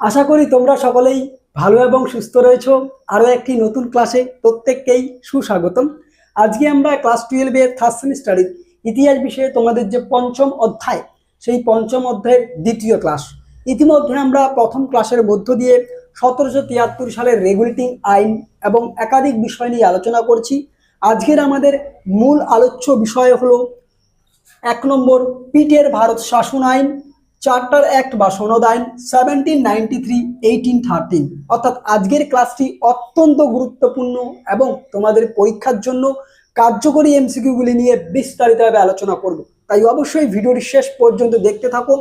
আশা করি তোমরা সকলেই ভালো এবং সুস্থ রয়েছো। আরও একটি নতুন ক্লাসে প্রত্যেককেই সুস্বাগতম। আজকে আমরা ক্লাস টুয়েলভের থার্ড সেমিস্টারের ইতিহাস বিষয়ে তোমাদের যে পঞ্চম অধ্যায়, সেই পঞ্চম অধ্যায়ের দ্বিতীয় ক্লাস। ইতিমধ্যে আমরা প্রথম ক্লাসের মধ্য দিয়ে সতেরোশো তিয়াত্তর সালের রেগুলেটিং আইন এবং একাধিক বিষয় নিয়ে আলোচনা করছি। আজকের আমাদের মূল আলোচ্য বিষয় হলো এক নম্বর পিটের ভারত শাসন আইন চার্টার অ্যাক্ট বা সনদ আইন সেভেন্টিন নাইনটি থ্রি অর্থাৎ আজকের ক্লাসটি অত্যন্ত গুরুত্বপূর্ণ এবং তোমাদের পরীক্ষার জন্য কার্যকরী এমসিকিউগুলি নিয়ে বিস্তারিতভাবে আলোচনা করব। তাই অবশ্যই ভিডিওটি শেষ পর্যন্ত দেখতে থাকো।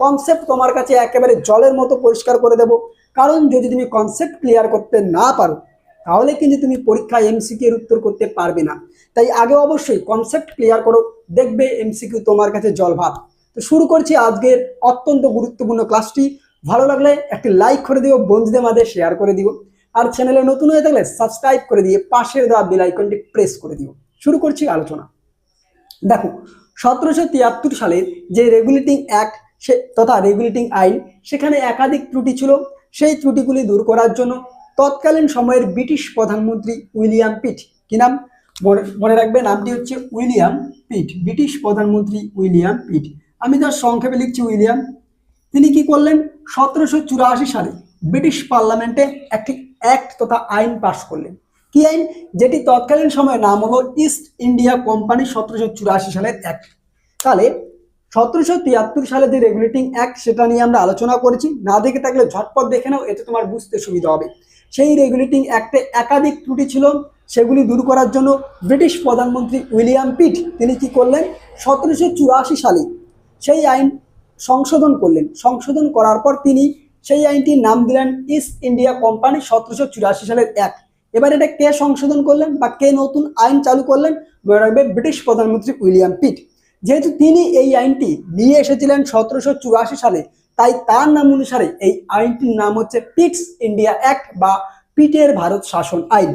কনসেপ্ট তোমার কাছে একেবারে জলের মতো পরিষ্কার করে দেব। কারণ যদি তুমি কনসেপ্ট ক্লিয়ার করতে না পারো, তাহলে কিন্তু তুমি পরীক্ষায় এমসিকিউ এর উত্তর করতে পারবে না। তাই আগে অবশ্যই কনসেপ্ট ক্লিয়ার করো। দেখবে এমসিকিউ তোমার কাছে জল ভাত তো শুরু করছি আজকের অত্যন্ত গুরুত্বপূর্ণ ক্লাসটি ভালো লাগলে একটি লাইক করে দিও, বন্ধুদের মাঝে শেয়ার করে দিও। আর চ্যানেলে নতুন হয়ে থাকলে সাবস্ক্রাইব করে দিয়ে পাশের দেওয়া বেল আইকনটি প্রেস করে দিও। শুরু করছি আলোচনা। দেখো, সতেরোশো তিয়াত্তর সালের যে রেগুলেটিং অ্যাক্ট সে তথা রেগুলেটিং আইন, সেখানে একাধিক ত্রুটি ছিল। সেই ত্রুটিগুলি দূর করার জন্য তৎকালীন সময়ের ব্রিটিশ প্রধানমন্ত্রী উইলিয়াম পিট, কি নাম? মনে মনে রাখবে, নামটি হচ্ছে উইলিয়াম পিট, ব্রিটিশ প্রধানমন্ত্রী উইলিয়াম পিট। আমি তার সংক্ষেপে লিখছি, উইলিয়াম। তিনি কি করলেন? সতেরোশো চুরাশি সালে ব্রিটিশ পার্লামেন্টে একটি অ্যাক্ট তথা আইন পাশ করলেন। কি আইন? যেটি তৎকালীন সময়ে নাম হলো ইস্ট ইন্ডিয়া কোম্পানি সতেরোশো চুরাশি সালের অ্যাক্ট। তাহলে সতেরোশো তিয়াত্তর সালে যে রেগুলেটিং অ্যাক্ট, সেটা নিয়ে আমরা আলোচনা করেছি। না দেখে থাকলে ঝটপট দেখে নাও, এতে তোমার বুঝতে সুবিধা হবে। সেই রেগুলেটিং অ্যাক্টে একাধিক ত্রুটি ছিল, সেগুলি দূর করার জন্য ব্রিটিশ প্রধানমন্ত্রী উইলিয়াম পিট তিনি কি করলেন? সতেরোশো চুরাশি সালে সেই আইন সংশোধন করলেন। সংশোধন করার পর তিনি সেই আইনটির নাম দিলেন ইস্ট ইন্ডিয়া কোম্পানি সতেরোশো চুরাশি সালের অ্যাক্ট এবার এটা কে সংশোধন করলেন বা কে নতুন আইন চালু করলেন? মনে রাখবে ব্রিটিশ প্রধানমন্ত্রী উইলিয়াম পিট। যেহেতু তিনি এই আইনটি নিয়ে এসেছিলেন সতেরোশো চুরাশি সালে, তাই তার নাম অনুসারে এই আইনটির নাম হচ্ছে পিটস ইন্ডিয়া অ্যাক্ট বা পিটের ভারত শাসন আইন।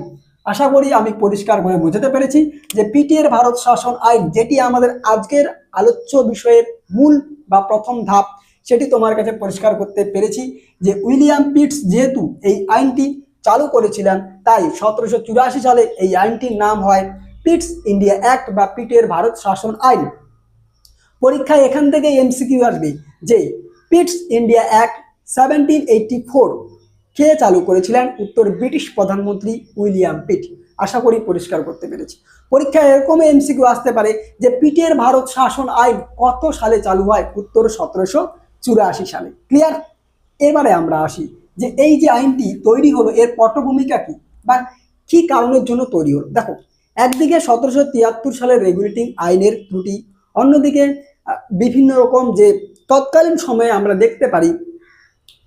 আশা করি আমি পরিষ্কার করে বোঝাতে পেরেছি যে পিটিএর ভারত শাসন আইন, যেটি আমাদের আজকের আলোচ্য বিষয়ের মূল বা প্রথম ধাপ, সেটি তোমার কাছে পরিষ্কার করতে পেরেছি যে উইলিয়াম পিটস যেহেতু এই আইনটি চালু করেছিলেন, তাই সতেরোশো চুরাশি সালে এই আইনটির নাম হয় পিটস ইন্ডিয়া অ্যাক্ট বা পিটের ভারত শাসন আইন। পরীক্ষায় এখান থেকে এমসিকিউ আসবে যে Pitt's India Act seventeen four কে চালু করেছিলেন? উত্তর ব্রিটিশ প্রধানমন্ত্রী উইলিয়াম পিট। আশা করি পরিষ্কার করতে পেরেছি। পরীক্ষায় এরকম এমসিকিউ আসতে পারে যে পিটের ভারত শাসন আইন কত সালে চালু হয়? উত্তর সতেরোশো চুরাশি সালে। ক্লিয়ার? এবারে আমরা আসি যে এই যে আইনটি তৈরি হলো, এর পটভূমিকা কি? বা কি কারণের জন্য তৈরি হলো? দেখো, একদিকে সতেরোশো তিয়াত্তর সালের রেগুলেটিং আইনের ত্রুটি, অন্যদিকে বিভিন্ন রকম যে তৎকালীন সময়ে আমরা দেখতে পারি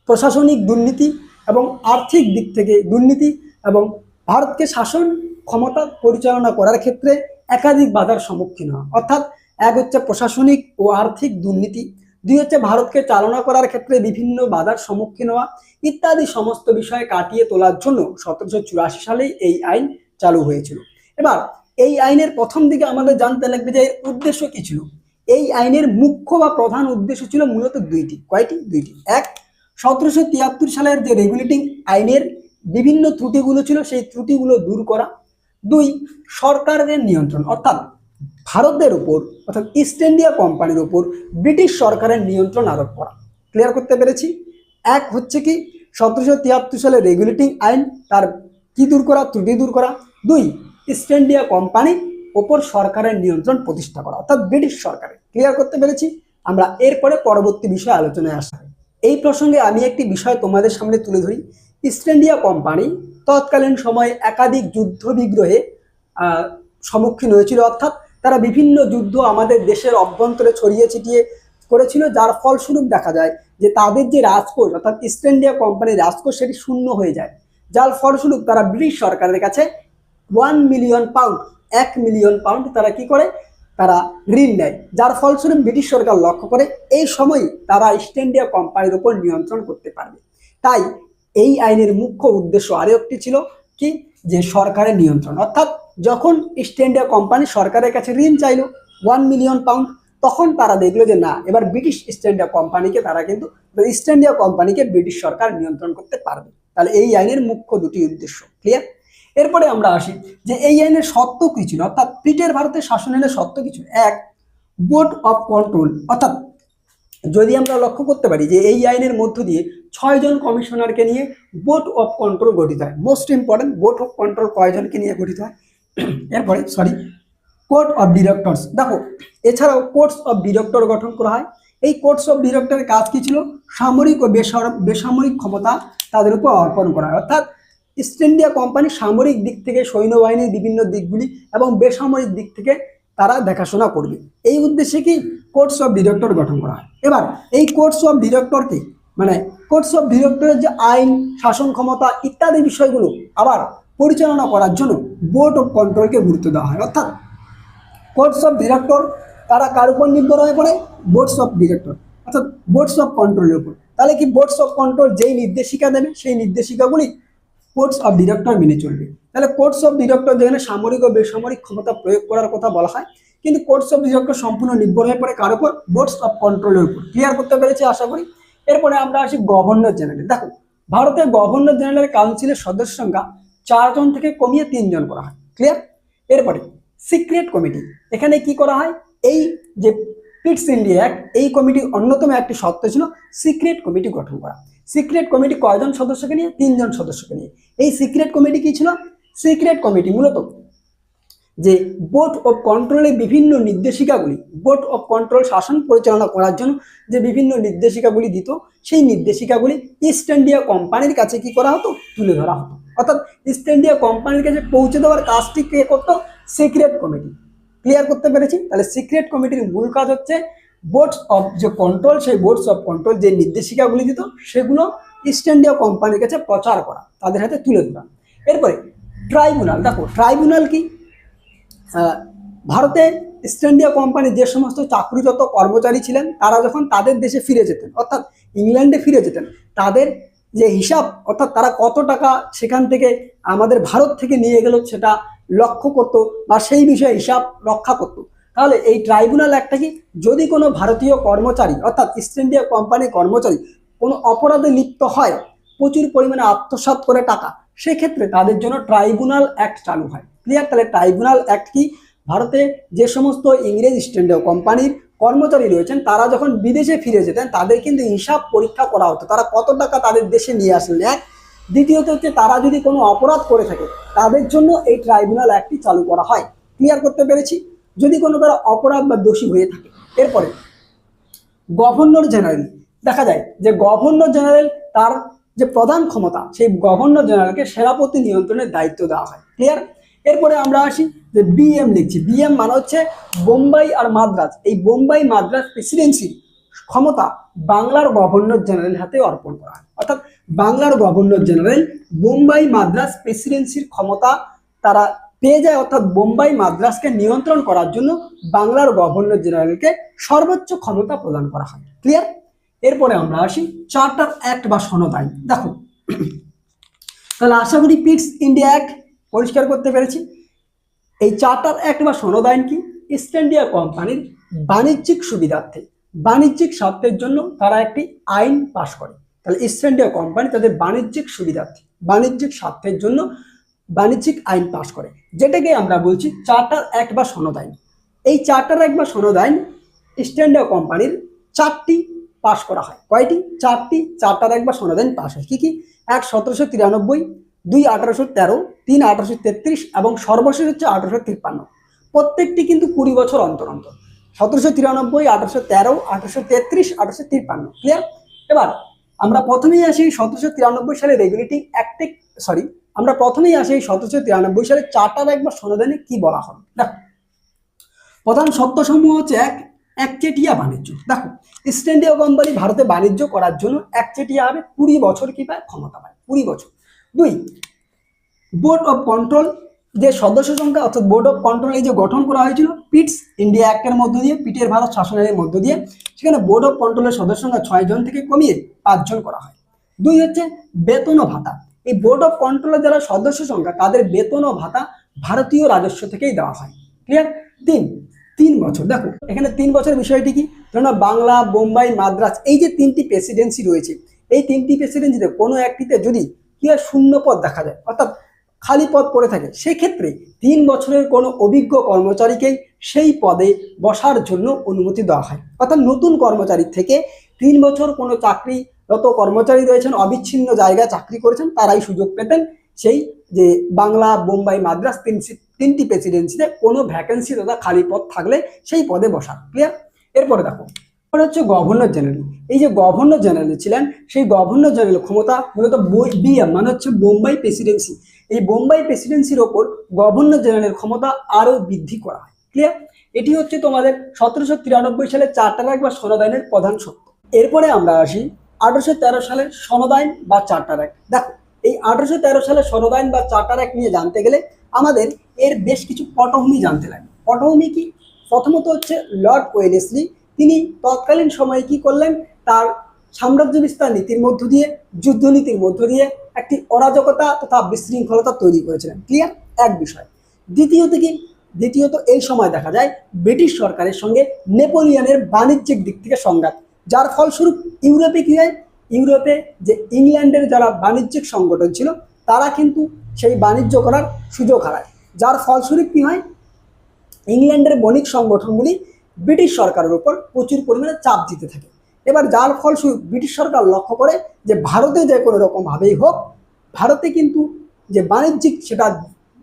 প্রশাসনিক দুর্নীতি এবং আর্থিক দিক থেকে দুর্নীতি এবং ভারতকে শাসন ক্ষমতা পরিচালনা করার ক্ষেত্রে একাধিক বাধার সম্মুখীন হওয়া। অর্থাৎ এক হচ্ছে প্রশাসনিক ও আর্থিক দুর্নীতি, দুই হচ্ছে ভারতকে চালনা করার ক্ষেত্রে বিভিন্ন বাধার সম্মুখীন হওয়া ইত্যাদি সমস্ত বিষয় কাটিয়ে তোলার জন্য সতেরোশো চুরাশি সালেই এই আইন চালু হয়েছিল। এবার এই আইনের প্রথম দিকে আমাদের জানতে লাগবে যে এর উদ্দেশ্য কি ছিল। এই আইনের মুখ্য বা প্রধান উদ্দেশ্য ছিল মূলত দুইটি। কয়টি? দুইটি। এক সতেরোশো তিয়াত্তর সালের যে রেগুলেটিং আইনের বিভিন্ন ত্রুটিগুলো ছিল, সেই ত্রুটিগুলো দূর করা। দুই, সরকারের নিয়ন্ত্রণ, অর্থাৎ ভারতের উপর, অর্থাৎ ইস্ট ইন্ডিয়া কোম্পানির উপর ব্রিটিশ সরকারের নিয়ন্ত্রণ আরোপ করা। ক্লিয়ার করতে পেরেছি? এক হচ্ছে কি, সতেরোশো তিয়াত্তর সালের রেগুলেটিং আইন, তার কি দূর করা, ত্রুটি দূর করা। দুই ইস্ট ইন্ডিয়া কোম্পানি ওপর সরকারের নিয়ন্ত্রণ প্রতিষ্ঠা করা, অর্থাৎ ব্রিটিশ সরকারের। ক্লিয়ার করতে পেরেছি? আমরা এরপরে পরবর্তী বিষয়ে আলোচনায় আসা এই প্রসঙ্গে আমি একটি বিষয় তোমাদের সামনে তুলে ধরি। ইস্ট ইন্ডিয়া কোম্পানি তৎকালীন সময়ে একাধিক যুদ্ধ বিগ্রহে সম্মুখীন হয়েছিল। অর্থাৎ তারা বিভিন্ন যুদ্ধ আমাদের দেশের অভ্যন্তরে ছড়িয়ে ছিটিয়ে করেছিল, যার ফলস্বরূপ দেখা যায় যে তাদের যে রাজকোষ, অর্থাৎ ইস্ট ইন্ডিয়া কোম্পানির রাজকোষ সেটি শূন্য হয়ে যায়। যার ফলস্বরূপ তারা ব্রিটিশ সরকারের কাছে ওয়ান মিলিয়ন পাউন্ড এক মিলিয়ন পাউন্ড তারা কি করে? তারা ঋণ নেয়, যার ফলস্বরূপ ব্রিটিশ সরকার লক্ষ্য করে এই সময় তারা ইস্ট ইন্ডিয়া কোম্পানির উপর নিয়ন্ত্রণ করতে পারবে। তাই এই আইনের মুখ্য উদ্দেশ্য আরও একটি ছিল কি? যে সরকারের নিয়ন্ত্রণ। অর্থাৎ যখন ইস্ট ইন্ডিয়া কোম্পানি সরকারের কাছে ঋণ চাইলো ওয়ান মিলিয়ন পাউন্ড তখন তারা দেখল যে না, এবার ব্রিটিশ ইস্ট ইন্ডিয়া কোম্পানিকে তারা কিন্তু ইস্ট ইন্ডিয়া কোম্পানিকে ব্রিটিশ সরকার নিয়ন্ত্রণ করতে পারবে। তাহলে এই আইনের মুখ্য দুটি উদ্দেশ্য। ক্লিয়ার এরপরে আমরা আসি যে এই আইনের সত্য কি ছিল? অর্থাৎ ব্রিটের ভারতের শাসনের সত্য কিছু? এক, বোর্ড অফ কন্ট্রোল। অর্থাৎ যদি আমরা লক্ষ্য করতে পারি যে এই আইনের মধ্য দিয়ে ছয়জন কমিশনারকে নিয়ে বোর্ড অফ কন্ট্রোল গঠিত হয়। Most important, board of control কয়জনকে নিয়ে গঠিত হয়? এরপরে, সরি, কোর্ট অফ ডিরেক্টরস। দেখো, এছাড়াও কোর্টস অফ ডিরেক্টর গঠন করা হয়। এই কোর্টস অফ ডিরেক্টরের কাজ কী ছিল? সামরিক ও বেসামরিক ক্ষমতা তাদের উপর অর্পণ করা হয়। অর্থাৎ ইস্ট ইন্ডিয়া কোম্পানি সামরিক দিক থেকে সৈন্যবাহিনীর বিভিন্ন দিকগুলি এবং বেসামরিক দিক থেকে তারা দেখাশোনা করবে। এই উদ্দেশ্যে কি কোর্টস অফ ডিরেক্টর গঠন করা হয়? এবার, এই কোর্টস অফ ডিরেক্টরকে মানে কোর্টস অফ ডিরেক্টরের যে আইন, শাসন ক্ষমতা ইত্যাদি বিষয়গুলো আবার পরিচালনা করার জন্য বোর্ড অফ কন্ট্রোলকে গুরুত্ব দেওয়া হয়। অর্থাৎ কোর্টস অফ ডিরেক্টর তারা কার উপর নির্ভর হয়ে পড়ে? বোর্ডস অফ ডিরেক্টর অর্থাৎ বোর্ডস অফ কন্ট্রোলের উপর। তাহলে কি বোর্ডস অফ কন্ট্রোল যেই নির্দেশিকা দেবে, সেই নির্দেশিকাগুলি কোর্টস অফ ডিরেক্টর মেনে চলবে। তাহলে কোর্টস অফ ডিরেক্টর যেখানে সামরিক ও বেসামরিক ক্ষমতা প্রয়োগ করার কথা বলা হয়, কিন্তু কোর্টস অফ ডিরেক্টর সম্পূর্ণ নির্ভর হয়ে পড়ে কার উপর? বোর্ডস অফ কন্ট্রোলের উপর। ক্লিয়ার করতে পেরেছি আশা করি? এরপরে আমরা আসি গভর্নর জেনারেল দেখো, ভারতের গভর্নর জেনারেল কাউন্সিলের সদস্য সংখ্যা চারজন থেকে কমিয়ে তিনজন করা হয়। ক্লিয়ার এরপরে সিক্রেট কমিটি এখানে কি করা হয়? এই যে পিটস ইন্ডিয়া অ্যাক্ট এই কমিটির অন্যতম একটি শর্ত ছিল সিক্রেট কমিটি গঠন করা। সিক্রেট কমিটি কয়জন সদস্যকে নিয়ে? তিনজন সদস্যকে নিয়ে। এই সিক্রেট কমিটি কি ছিল? সিক্রেট কমিটি মূলত যে বোর্ড অফ কন্ট্রোলের বিভিন্ন নির্দেশিকাগুলি বোর্ড অফ কন্ট্রোল শাসন পরিচালনা করার জন্য যে বিভিন্ন নির্দেশিকাগুলি দিত, সেই নির্দেশিকাগুলি ইস্ট ইন্ডিয়া কোম্পানির কাছে কি করা হতো? তুলে ধরা হতো। অর্থাৎ ইস্ট ইন্ডিয়া কোম্পানির কাছে পৌঁছে দেওয়ার কাজটি কে করতো? Secret committee. ক্লিয়ার করতে পেরেছি? তাহলে সিক্রেট কমিটির মূল কাজ হচ্ছে বোর্ডস অফ যে কন্ট্রোল সেই বোর্ডস অফ কন্ট্রোল যে নির্দেশিকাগুলি দিত, সেগুলো ইস্ট ইন্ডিয়া কোম্পানির কাছে প্রচার করা, তাদের হাতে তুলে ধরা। এরপরে ট্রাইব্যুনাল দেখো ট্রাইব্যুনাল কি? ভারতে ইস্ট ইন্ডিয়া কোম্পানির যে সমস্ত চাকরিরত কর্মচারী ছিলেন, তারা যখন তাদের দেশে ফিরে যেতেন, অর্থাৎ ইংল্যান্ডে ফিরে যেতেন, তাদের যে হিসাব, অর্থাৎ তারা কত টাকা সেখান থেকে আমাদের ভারত থেকে নিয়ে গেল সেটা লক্ষ্য করতো বা সেই বিষয়ে হিসাব রক্ষা করতো। তাহলে এই ট্রাইব্যুনাল একটা কি? যদি কোনো ভারতীয় কর্মচারী, অর্থাৎ ইস্ট ইন্ডিয়া কোম্পানির কর্মচারী কোনো অপরাধে লিপ্ত হয়, প্রচুর পরিমাণে আত্মসাৎ করে টাকা, সেক্ষেত্রে তাদের জন্য ট্রাইব্যুনাল অ্যাক্ট চালু হয়। ক্লিয়ার তাহলে ট্রাইব্যুনাল অ্যাক্ট কি? ভারতে যে সমস্ত ইংরেজ ইস্ট ইন্ডিয়া কোম্পানির কর্মচারী রয়েছেন, তারা যখন বিদেশে ফিরে যেতেন, তাদের কিন্তু হিসাব পরীক্ষা করা হতো। তারা কত টাকা তাদের দেশে নিয়ে আসলেন? এক। দ্বিতীয়ত হচ্ছে, তারা যদি কোনো অপরাধ করে থাকে, তাদের জন্য এই ট্রাইব্যুনাল অ্যাক্টটি চালু করা হয়। ক্লিয়ার করতে পেরেছি? যদি কোনো তারা অপরাধ বা দোষী হয়ে থাকে, এরপরে গভর্নর জেনারেল, দেখা যায় যে গভর্নর জেনারেল তার যে প্রধান ক্ষমতা, সেই গভর্নর জেনারেলকে সেনাপতি নিয়ন্ত্রণের দায়িত্ব দেওয়া হয়। ক্লিয়ার এরপরে আমরা আসি যে বিএম লিখছি। বিএম মানে হচ্ছে বোম্বাই আর মাদ্রাজ। এই বোম্বাই মাদ্রাজ প্রেসিডেন্সির ক্ষমতা বাংলার গভর্নর জেনারেল হাতে অর্পণ করা হয়। অর্থাৎ বাংলার গভর্নর জেনারেল বোম্বাই মাদ্রাজ প্রেসিডেন্সির ক্ষমতা তারা পেয়ে যায়, অর্থাৎ বোম্বাই মাদ্রাসকে নিয়ন্ত্রণ করার জন্য বাংলার গভর্নর জেনারেলকে সর্বোচ্চ ক্ষমতা প্রদান করা হয়। ক্লিয়ার এরপরে আমরা আসি চার্টার অ্যাক্ট বা সনদ আইন। দেখো, তাহলে আশা করি পিটস ইন্ডিয়া অ্যাক্ট পরিষ্কার করতে পেরেছি। এই চার্টার অ্যাক্ট বা সনদ আইন কি? ইস্ট ইন্ডিয়া কোম্পানির বাণিজ্যিক সুবিধার্থে, বাণিজ্যিক স্বার্থের জন্য তারা একটি আইন পাশ করে। তাহলে ইস্ট ইন্ডিয়া কোম্পানি তাদের বাণিজ্যিক সুবিধার্থে, বাণিজ্যিক স্বার্থের জন্য বাণিজ্যিক আইন পাশ করে, যেটাকে আমরা বলছি চার্টার অ্যাক্ট বা সনদ আইন। এই চার্টার অ্যাক্ট বা সনদ আইন ইন্ডিয়া কোম্পানির চারটি পাশ করা হয়। কয়টি? চারটি চার্টার অ্যাক্ট বা সনদ আইন পাশ হয়। কী কী? এক, সতেরোশো তিরানব্বই, দুই, আঠারোশো তেরো, তিন, আঠারোশো তেত্রিশ এবং সর্বশেষ হচ্ছে আঠারোশো তিপ্পান্ন। প্রত্যেকটি কিন্তু কুড়ি বছর অন্তর অন্তর। সতেরোশো তিরানব্বই, আঠারোশো তেরো, আঠারোশো তেত্রিশ, আঠারোশো তিপ্পান্ন। ক্লিয়ার এবার আমরা প্রথমেই আসি সতেরোশো তিরানব্বই সালে রেগুলেটিং অ্যাক্টে সরি আমরা প্রথমেই আসি সতেরোশো তিরানব্বই সালে চার্টার একবার সনদানে কি বলা হবে দেখো, প্রধান সত্যসমূহ হচ্ছে এক, একচেটিয়া বাণিজ্য। দেখো ইস্ট ইন্ডিয়া কোম্পানি ভারতে বাণিজ্য করার জন্য একচেটিয়া হবে, কুড়ি বছর কি পায় ক্ষমতা পায় কুড়ি বছর। দুই বোর্ড অফ কন্ট্রোল যে সদস্য সংখ্যা অর্থাৎ বোর্ড অফ কন্ট্রোল এই যে গঠন করা হয়েছিল, পিটস ইন্ডিয়া অ্যাক্টের মধ্য দিয়ে, পিটের ভারত শাসনের মধ্য দিয়ে, সেখানে বোর্ড অফ কন্ট্রোলের সদস্য সংখ্যা ছয় জন থেকে কমিয়ে পাঁচজন করা হয়। দুই হচ্ছে বেতন ও ভাতা। এই বোর্ড অফ কন্ট্রোলের যারা সদস্য সংখ্যা তাদের বেতন ও ভাতা ভারতীয় রাজস্ব থেকেই দেওয়া হয়। ক্লিয়ার তিন তিন বছর। দেখো, এখানে তিন বছর বিষয়টি কি? ধরো বাংলা, বোম্বাই মাদ্রাজ এই যে তিনটি প্রেসিডেন্সি রয়েছে, এই তিনটি প্রেসিডেন্সিতে কোনো একটিতে যদি কি শূন্য পদ দেখা যায়। অর্থাৎ খালি পদ পড়ে থাকে। সেক্ষেত্রে তিন বছরের কোনো অভিজ্ঞ কর্মচারীকেই সেই পদে বসার জন্য অনুমতি দেওয়া হয়। অর্থাৎ নতুন কর্মচারী থেকে তিন বছর কোনো চাকরিরত কর্মচারী রয়েছেন, অবিচ্ছিন্ন জায়গায় চাকরি করেছেন, তারাই সুযোগ পেতেন। সেই যে বাংলা, বোম্বাই, মাদ্রাস তিন তিনটি প্রেসিডেন্সিতে কোনো ভ্যাকেন্সি তথা খালি পদ থাকলে সেই পদে বসা ক্লিয়ার এরপরে দেখো, এরপরে হচ্ছে গভর্নর জেনারেল। এই যে গভর্নর জেনারেল ছিলেন, সেই গভর্নর জেনারেল ক্ষমতা মূলত বিএম মানে হচ্ছে বোম্বাই প্রেসিডেন্সি। এই বোম্বাই প্রেসিডেন্সির ওপর গভর্নর জেনারেল ক্ষমতা আরও বৃদ্ধি করা হয়। ক্লিয়ার এটি হচ্ছে তোমাদের সতেরোশো তিরানব্বই সালে চার্টার অ্যাক্ট বা সনদায়নের প্রধান সত্য। এরপরে আমরা আসি আঠারোশো তেরো সালের সনদায়ন বা চার্টার অ্যাক্ট দেখো, এই আঠারোশো তেরো সালের সনদায়ন বা চার্টার অ্যাক্ট নিয়ে জানতে গেলে আমাদের এর বেশ কিছু পটভূমি জানতে লাগে। পটভূমি কি? প্রথমত হচ্ছে লর্ড ওয়েলেসলি। তিনি তৎকালীন সময়ে কি করলেন? তার সাম্রাজ্য বিস্তার নীতির মধ্য দিয়ে, যুদ্ধনীতির মধ্য দিয়ে একটি অরাজকতা তথা বিশৃঙ্খলতা তৈরি করেছিলেন। ক্লিয়ার? এক বিষয়। দ্বিতীয়ত কি? দ্বিতীয়ত এই সময় দেখা যায় ব্রিটিশ সরকারের সঙ্গে নেপোলিয়নের বাণিজ্যিক দিক থেকে সংঘাত, যার ফলস্বরূপ ইউরোপে কি হয়? ইউরোপে যে ইংল্যান্ডের যারা বাণিজ্যিক সংগঠন ছিল, তারা কিন্তু সেই বাণিজ্য করার সুযোগ হারায়। যার ফলস্বরূপ কি হয়? ইংল্যান্ডের বণিক সংগঠনগুলি ব্রিটিশ সরকারের উপর প্রচুর পরিমাণে চাপ দিতে থাকে। এবার যার ফলস্বরূপ ব্রিটিশ সরকার লক্ষ্য করে যে ভারতে যে কোনো রকমভাবেই হোক, ভারতে কিন্তু যে বাণিজ্যিক সেটা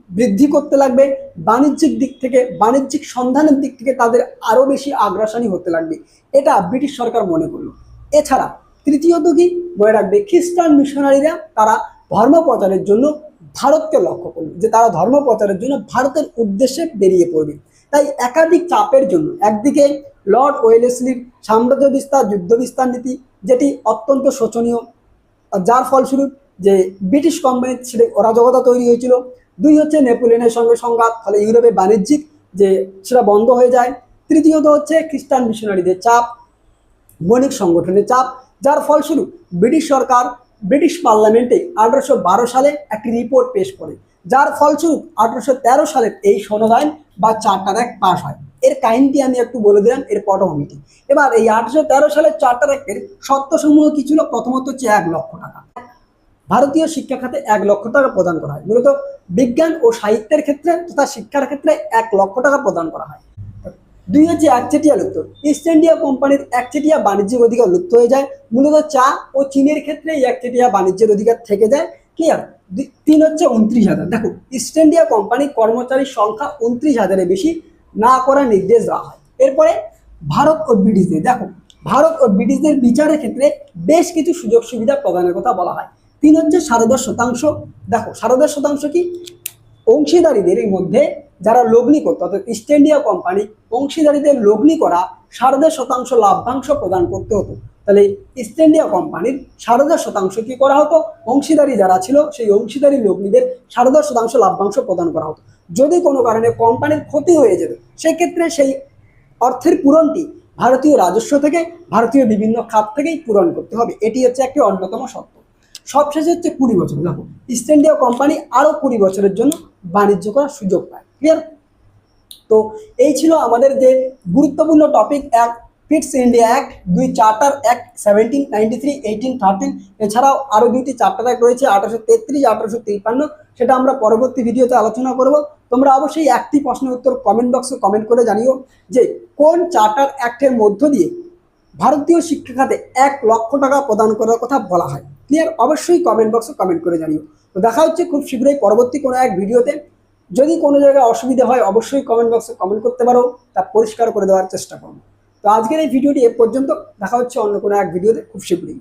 বৃদ্ধি করতে লাগবে, বাণিজ্যিক দিক থেকে, বাণিজ্যিক সন্ধানের দিক থেকে তাদের আরও বেশি আগ্রাসনী হতে লাগবে। এটা ব্রিটিশ সরকার মনে করল। এছাড়া তৃতীয়ত কি? মনে রাখবে খ্রিস্টান মিশনারিরা তারা ধর্ম প্রচারের জন্য ভারতকে লক্ষ্য করল, যে তারা ধর্ম প্রচারের জন্য ভারতের উদ্দেশ্যে বেরিয়ে পড়বে। তাই একাধিক চাপের জন্য একদিকে লর্ড ওয়েলেসলির সাম্রাজ্য বিস্তার, যুদ্ধ বিস্তার নীতি, যেটি অত্যন্ত শোচনীয়, যার ফলস্বরূপ যে ব্রিটিশ কোম্পানির সেটা অরাজকতা তৈরি হয়েছিল। দুই হচ্ছে নেপোলিয়নের সঙ্গে সংঘাত, ফলে ইউরোপে বাণিজ্যিক যে সেটা বন্ধ হয়ে যায়। তৃতীয়ত হচ্ছে খ্রিস্টান মিশনারিদের চাপ, বণিক সংগঠনের চাপ, যার ফলস্বরূপ ব্রিটিশ সরকার ব্রিটিশ পার্লামেন্টে আঠারোশো বারো সালে একটি রিপোর্ট পেশ করে। যার ফলস্বরূপ আঠারোশো তেরো সালের এই সনদায়ন বা চার্টার অ্যাক্ট পাশ হয়। এর কাহিনটি আমি একটু বলে দিলাম, এর পটভূমিটি। এবার এই আঠারোশো তেরো সালের চার্টার অ্যাক্টের সত্যসমূহ কি ছিল? প্রথমত হচ্ছে এক লক্ষ টাকা। ভারতীয় শিক্ষা খাতে এক লক্ষ টাকা প্রদান করা হয়। মূলত বিজ্ঞান ও সাহিত্যের ক্ষেত্রে তথা শিক্ষার ক্ষেত্রে এক লক্ষ টাকা প্রদান করা হয়। দুই হচ্ছে একচেটিয়া লুপ্ত। ইস্ট ইন্ডিয়া কোম্পানির একচেটিয়া বাণিজ্যিক অধিকার লুপ্ত হয়ে যায়। মূলত চা ও চীনের ক্ষেত্রে একচেটিয়া বাণিজ্যের অধিকার থেকে যায়। ক্লিয়ার তিন হচ্ছে উনত্রিশ হাজার। দেখো ইস্ট ইন্ডিয়া কোম্পানির কর্মচারীর সংখ্যা উনত্রিশ হাজারের বেশি না করার নির্দেশ দেওয়া হয়। এরপরে ভারত ও ব্রিটিশদের। দেখো, ভারত ও ব্রিটিশদের বিচারের ক্ষেত্রে বেশ কিছু সুযোগ সুবিধা প্রদানের কথা বলা হয়। তিন হচ্ছে সাড়ে দশ শতাংশ। দেখো, সাড়ে দশ শতাংশ কি? অংশীদারীদের মধ্যে যারা লগ্নি করতো, অর্থাৎ ইস্ট ইন্ডিয়া কোম্পানি অংশীদারীদের লগ্নি করা সাড়ে দশ শতাংশ লাভ্যাংশ প্রদান করতে হতো। তাহলে ইস্ট ইন্ডিয়া কোম্পানির সাড়ে দশ শতাংশ কি করা হতো? অংশীদারি যারা ছিল, সেই অংশীদারি লগ্নিদের সাড়ে দশ শতাংশ লাভ্যাংশ প্রদান করা হতো। যদি কোনো কারণে কোম্পানির ক্ষতি হয়ে যেত, সেক্ষেত্রে সেই অর্থের পূরণটি ভারতীয় রাজস্ব থেকে, ভারতীয় বিভিন্ন খাত থেকেই পূরণ করতে হবে। এটি হচ্ছে একটি অন্যতম সত্য সবশেষে হচ্ছে কুড়ি বছর। দেখো ইস্ট ইন্ডিয়া কোম্পানি আরও কুড়ি বছরের জন্য বাণিজ্য করার সুযোগ পায়। ক্লিয়ার তো এই ছিল আমাদের যে গুরুত্বপূর্ণ টপিক এক ফিটস ইন্ডিয়া অ্যাক্ট দুই Charter Act seventeen ninety three eighteen thirteen এছাড়াও আরও দুইটি চার্টার অ্যাক্ট রয়েছে, আঠারোশো তেত্রিশ, আঠারোশো তিপ্পান্ন, সেটা আমরা পরবর্তী ভিডিওতে আলোচনা করব। তোমরা অবশ্যই একটি প্রশ্নের উত্তর কমেন্ট বক্সে কমেন্ট করে জানিও যে কোন চার্টার অ্যাক্টের মধ্য দিয়ে ভারতীয় শিক্ষা খাতে এক লক্ষ টাকা প্রদান করার কথা বলা হয়। ক্লিয়ার অবশ্যই কমেন্ট বক্সে কমেন্ট করে জানিও। তো দেখা হচ্ছে খুব শীঘ্রই পরবর্তী কোনো এক ভিডিওতে। যদি কোনো জায়গায় অসুবিধা হয়, অবশ্যই কমেন্ট বক্সে কমেন্ট করতে পারো, তা পরিষ্কার করে দেওয়ার চেষ্টা করব। তো আজকের এই ভিডিওটি এ পর্যন্ত। দেখা হচ্ছে অন্য কোনো এক ভিডিওতে। খুব শীঘ্রই।